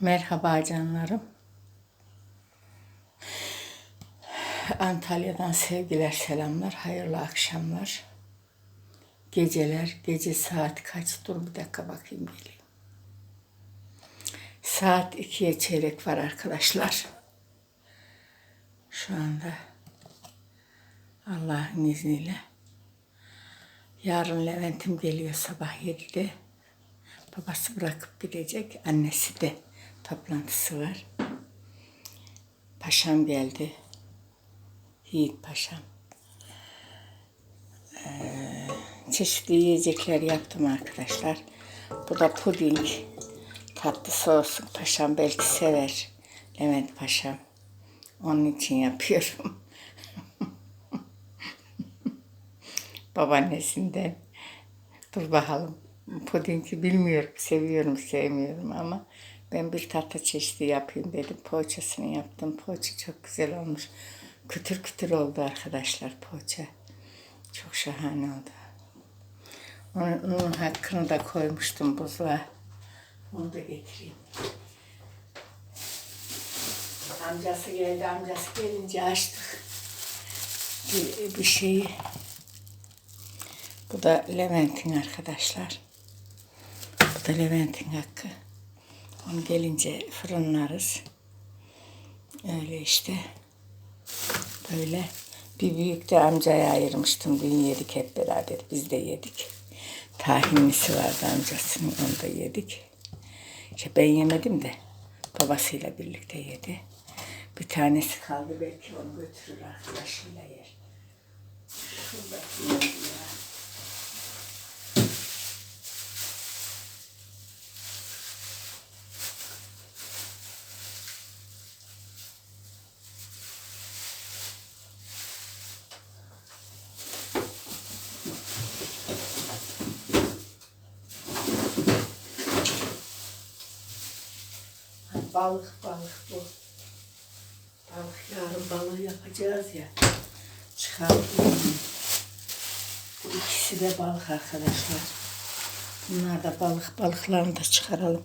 Merhaba canlarım. Antalya'dan sevgiler, selamlar, hayırlı akşamlar. Geceler, gece saat kaç? Dur bir dakika bakayım geleyim. Saat ikiye çeyrek var arkadaşlar. Şu anda Allah'ın izniyle. Yarın Levent'im geliyor sabah 7'de. Babası bırakıp gidecek. Annesi de toplantısı var. Paşam geldi. Yiğit Paşam. Ee, çeşitli yiyecekler yaptım arkadaşlar. Bu da puding. Tatlısı olsun. Paşam belki sever. Levent Paşam. Onun için yapıyorum. Babaannesinden. Dur bakalım. Pudingi bilmiyorum. Seviyorum, sevmiyorum ama ben bir tatlı çeşidi yapayım dedim. Poğaçasını yaptım. Poğaça çok güzel olmuş. Kütür kütür oldu arkadaşlar poğaça. Çok şahane oldu. Onun, onun hakkını da koymuştum buzluğa. Onu da getireyim. Amcası geldi. Amcası gelince açtık. Bir, bir şeyi. Bu da Levent'in arkadaşlar. Bu da Levent'in hakkı. Onu gelince fırınlarız. Öyle işte. Böyle bir büyük de amcaya ayırmıştım. Dün yedik hep beraber. Biz de yedik. Tahinlisi vardı amcasının. Onu da yedik. İşte ben yemedim de babasıyla birlikte yedi. Bir tanesi kaldı. Belki onu götürür arkadaşıyla yer. Şurada ya. Balık balık bu. Balık yarın balığı yapacağız ya. Çıkardım. Bu ikisi de balık arkadaşlar. Bunlar da balık. Balıklarını da çıkaralım.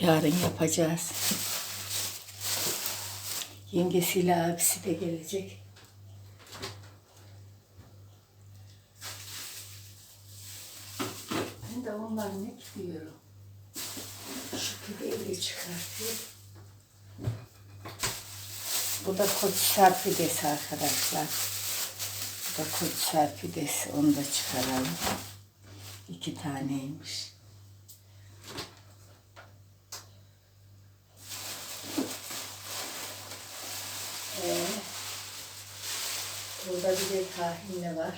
Yarın yapacağız. Yengesiyle abisi de gelecek. Ben de onları ne gidiyorum. Şu pideyi de çıkartayım. Bu da koçsar pidesi arkadaşlar. Bu da koçsar pidesi. Onu da çıkaralım. İki taneymiş. Ee, burada bir de tahinli var.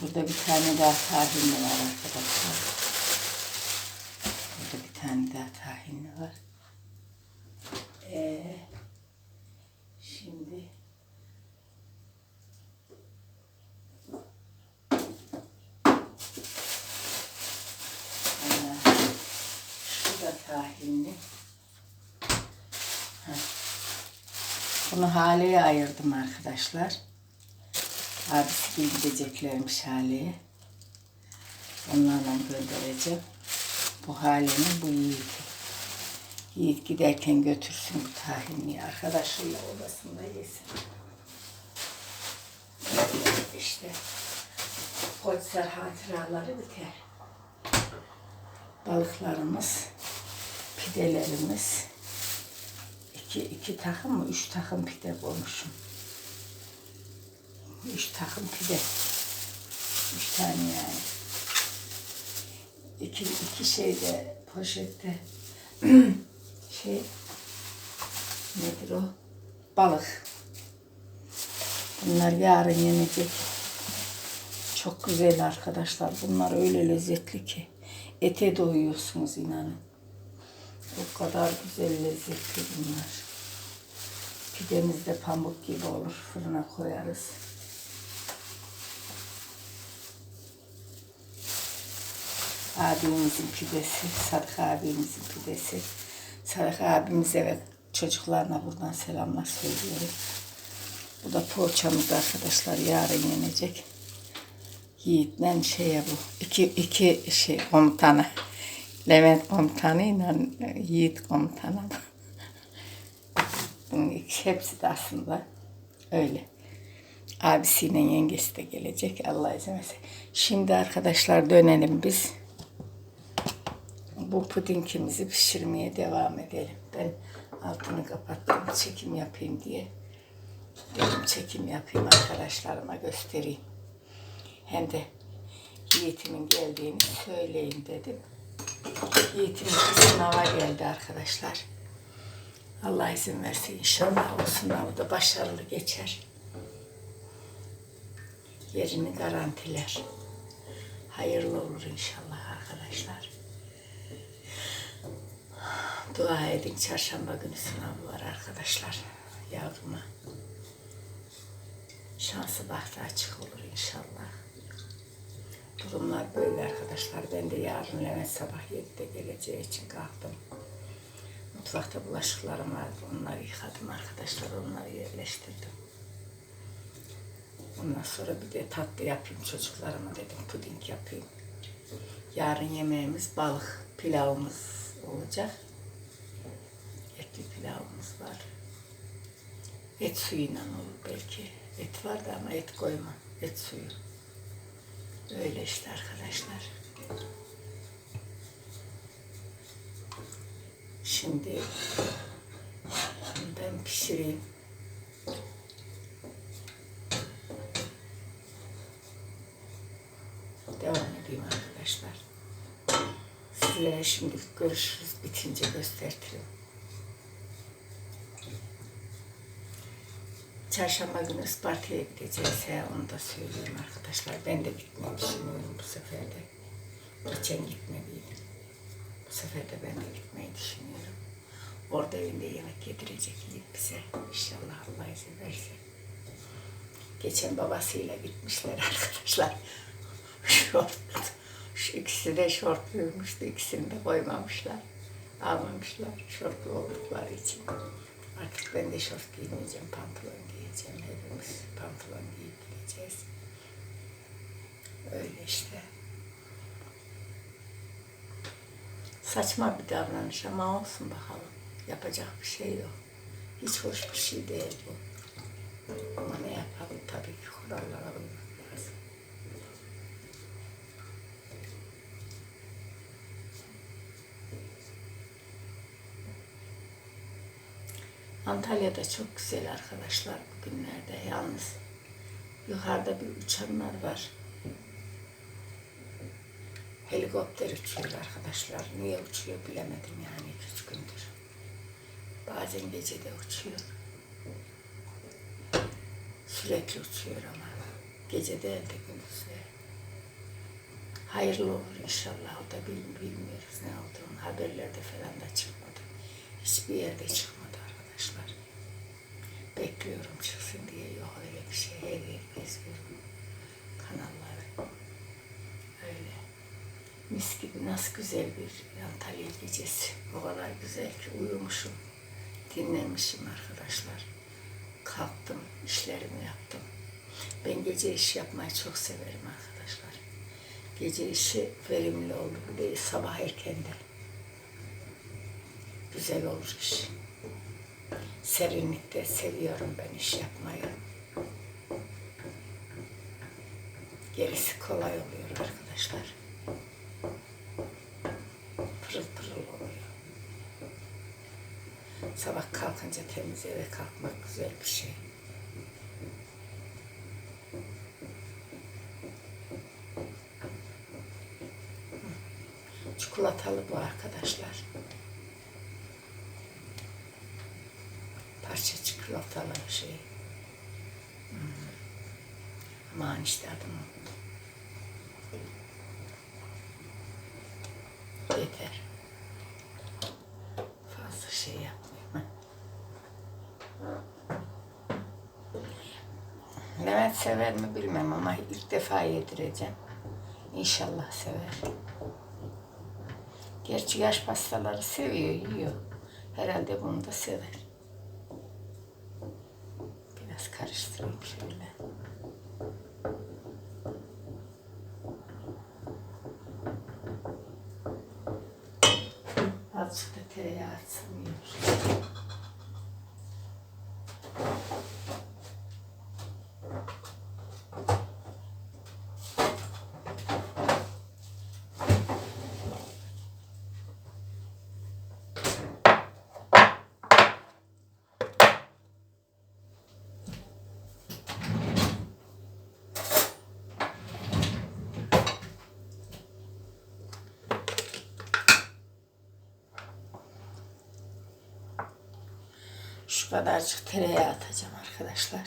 Burada bir tane daha tahinli var arkadaşlar. Burada bir tane daha tahinli var. Ee, şimdi Aa, Heh. Bunu haleye ayırdım arkadaşlar. Abisi gideceklermiş haleye. Onlarla göndereceğim. Bu halini bu Yiğit. Yiğit giderken götürsün bu tahinliyi arkadaşıyla odasında yesin. İşte Koçsar hatıraları biter. Balıklarımız, pidelerimiz. İki, iki takım mı? Üç takım pide koymuşum. Üç takım pide. Üç tane yani. İki, iki şeyde poşette şey nedir o? Balık. Bunlar yarın yenecek. Çok güzel arkadaşlar. Bunlar öyle lezzetli ki. Ete doyuyorsunuz inanın. O kadar güzel lezzetli bunlar. Pidemiz de pamuk gibi olur. Fırına koyarız. abimizin pidesi, Sadık abimizin pidesi. Sadık abimize ve çocuklarına buradan selamlar söylüyorum. Bu da poğaçamız arkadaşlar yarın yenecek. Yiğit'le şeye bu. iki, iki şey komutanı. Levent komutanıyla Yiğit komutanım. Bunun ikisi- hepsi de aslında öyle. Abisiyle yengesi de gelecek Allah izin verirse. Şimdi arkadaşlar dönelim biz. Bu pudingimizi pişirmeye devam edelim. Ben altını kapattım çekim yapayım diye. Dedim çekim yapayım arkadaşlarıma göstereyim. Hem de Yiğit'imin geldiğini söyleyeyim dedim. Yiğit'imiz sınava geldi arkadaşlar. Allah izin verse inşallah o sınavı da başarılı geçer. Yerini garantiler. Hayırlı olur inşallah arkadaşlar. Dua edin çarşamba günü sınavı var arkadaşlar. Yavruma. Şansı bahtı açık olur inşallah. Durumlar böyle arkadaşlar. Ben de yarın Levent sabah 7'de geleceği için kalktım. Mutfakta bulaşıklarım vardı. Onları yıkadım arkadaşlar. Onları yerleştirdim. Ondan sonra bir de tatlı yapayım çocuklarıma dedim. Puding yapayım. Yarın yemeğimiz balık pilavımız olacak. Etli pilavımız var. Et suyuyla olur belki. Et vardı ama et koyma. Et suyu. Öyle işte arkadaşlar. Şimdi ben pişireyim. Devam edeyim arkadaşlar. Sizlere şimdi görüşürüz. Bitince göstertirim. Çarşamba günü Isparta'ya gideceğiz. He, onu da söyleyeyim arkadaşlar. Ben de gitmeyi düşünüyorum bu sefer de. Geçen gitmediydim. Bu sefer de ben de gitmeyi düşünüyorum. Orada evinde yemek yedirecek Yiğit bize. İnşallah Allah izin verirse. Geçen babasıyla gitmişler arkadaşlar. Şort. Şu ikisi de şortluymuş. İkisini de koymamışlar. Almamışlar şortlu oldukları için. Artık ben de şort giymeyeceğim, pantolon giyeceğim. Hepimiz pantolon giyip gideceğiz. Öyle işte. Saçma bir davranış ama olsun bakalım. Yapacak bir şey yok. Hiç hoş bir şey değil bu. Ama ne yapalım tabii ki kurallara uymak Antalya'da çok güzel arkadaşlar bugünlerde yalnız. Yukarıda bir uçanlar var. Helikopter uçuyor arkadaşlar. Niye uçuyor bilemedim yani iki gündür. Bazen gece de uçuyor. Sürekli uçuyor ama. Gece değil de gündüz de. Hayırlı olur inşallah. O da bil- bilmiyoruz ne olduğunu. Haberlerde falan da çıkmadı. Hiçbir yerde çıkmadı. Bekliyorum çıksın diye. Yok öyle bir şey. Her yeri geziyorum. Kanalları. Öyle. Mis gibi nasıl güzel bir Antalya gecesi. O kadar güzel ki uyumuşum. Dinlenmişim arkadaşlar. Kalktım, işlerimi yaptım. Ben gece iş yapmayı çok severim arkadaşlar. Gece işi verimli olur. Bir sabah erkenden. Güzel olur iş. Serinlikte seviyorum ben iş yapmayı. Gerisi kolay oluyor arkadaşlar. Pırıl pırıl oluyor. Sabah kalkınca temiz eve kalkmak güzel bir şey. Çikolatalı bu arkadaşlar. Çikolatalı şey. Hmm. Aman işte adını. Yeter. Fazla şey yapmayayım. Levent sever mi bilmem ama ilk defa yedireceğim. İnşallah sever. Gerçi yaş pastaları seviyor, yiyor. Herhalde bunu da sever. karıştırayım şöyle. Azıcık da tereyağı atsın. Şu kadarcık tereyağı atacağım arkadaşlar.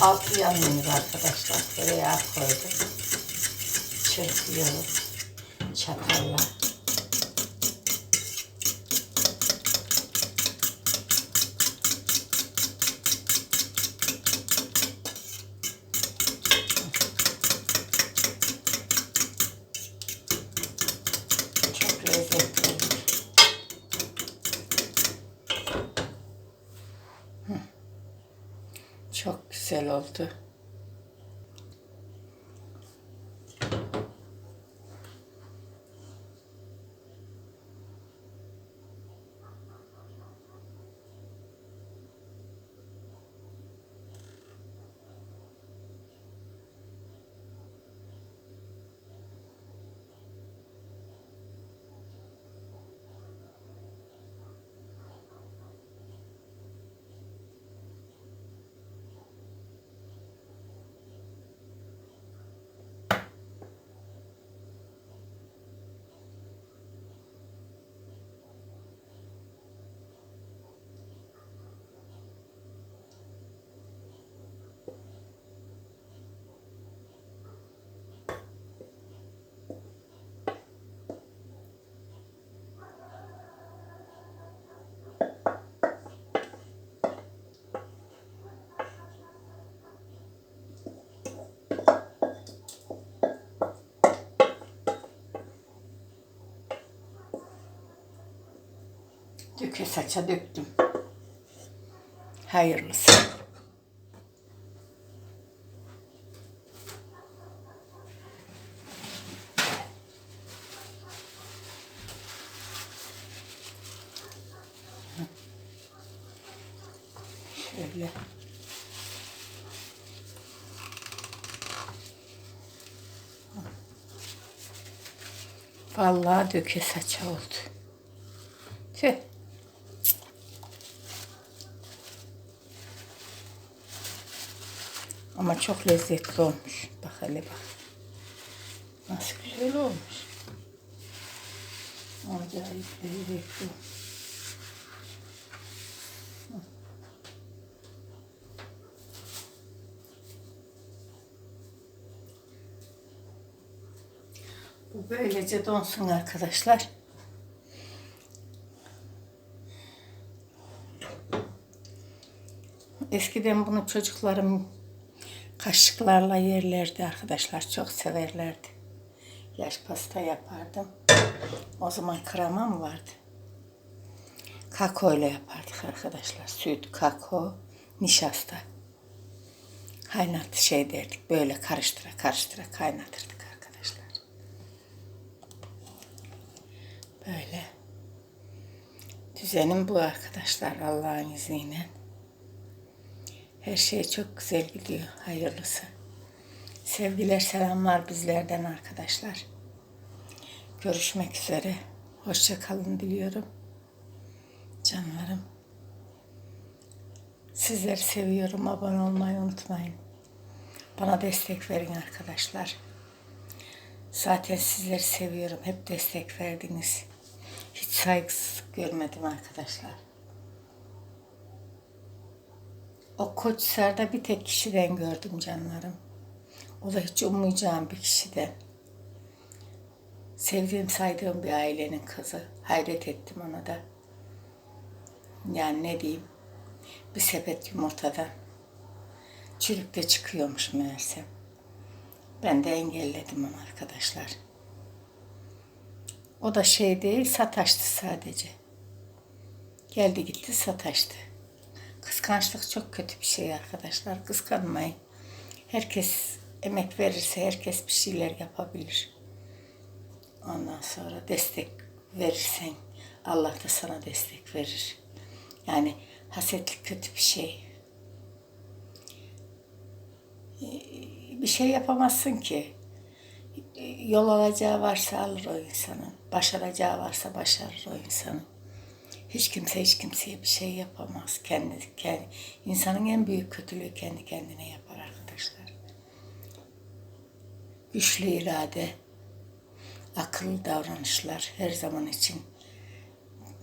Altı yanmıyor arkadaşlar. Tereyağı koydum. Çırpıyorum. Çatalla. 56 Döke saça döktüm. Hayırlısı. Şöyle. Vallahi döke saça oldu. Ama çok lezzetli olmuş. Bak hele bak. Nasıl güzel olmuş. Acayip lezzetli. Bu böylece donsun arkadaşlar. Eskiden bunu çocuklarım kaşıklarla yerlerdi arkadaşlar. Çok severlerdi. Yaş pasta yapardım. O zaman kremam vardı. Kakao ile yapardık arkadaşlar. Süt, kakao, nişasta. Kaynat şey derdik. Böyle karıştıra karıştıra kaynatırdık arkadaşlar. Böyle. Düzenim bu arkadaşlar Allah'ın izniyle. Her şey çok güzel gidiyor. Hayırlısı. Sevgiler, selamlar bizlerden arkadaşlar. Görüşmek üzere. Hoşça kalın diliyorum. Canlarım. Sizleri seviyorum. Abone olmayı unutmayın. Bana destek verin arkadaşlar. Zaten sizleri seviyorum. Hep destek verdiniz. Hiç saygısızlık görmedim arkadaşlar. O Koçhisar'da bir tek kişiden gördüm canlarım. O da hiç ummayacağım bir kişiden. Sevdiğim, saydığım bir ailenin kızı. Hayret ettim ona da. Yani ne diyeyim? Bir sepet yumurtadan çürük de çıkıyormuş meğersem. Ben de engelledim onu arkadaşlar. O da şey değil, sataştı sadece. Geldi gitti sataştı. Kıskançlık çok kötü bir şey arkadaşlar. Kıskanmayın. Herkes emek verirse herkes bir şeyler yapabilir. Ondan sonra destek verirsen Allah da sana destek verir. Yani hasetlik kötü bir şey. Bir şey yapamazsın ki. Yol alacağı varsa alır o insanın. Başaracağı varsa başarır o insanın. Hiç kimse hiç kimseye bir şey yapamaz. Kendi, kendi, insanın en büyük kötülüğü kendi kendine yapar arkadaşlar. Güçlü irade, akıllı davranışlar her zaman için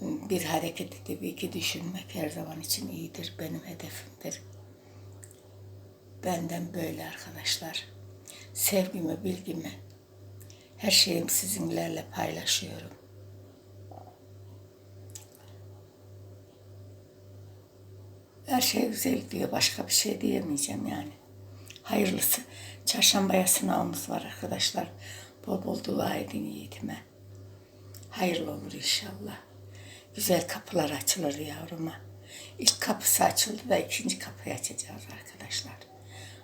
bir hareket edip iki düşünmek her zaman için iyidir. Benim hedefimdir. Benden böyle arkadaşlar. Sevgimi, bilgimi, her şeyimi sizinlerle paylaşıyorum. Her şey güzel diyor. Başka bir şey diyemeyeceğim yani. Hayırlısı. Çarşambaya sınavımız var arkadaşlar. Bol bol dua edin yiğitime. Hayırlı olur inşallah. Güzel kapılar açılır yavruma. İlk kapısı açıldı da ikinci kapıyı açacağız arkadaşlar.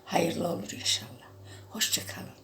Hayırlı olur inşallah. Hoşçakalın.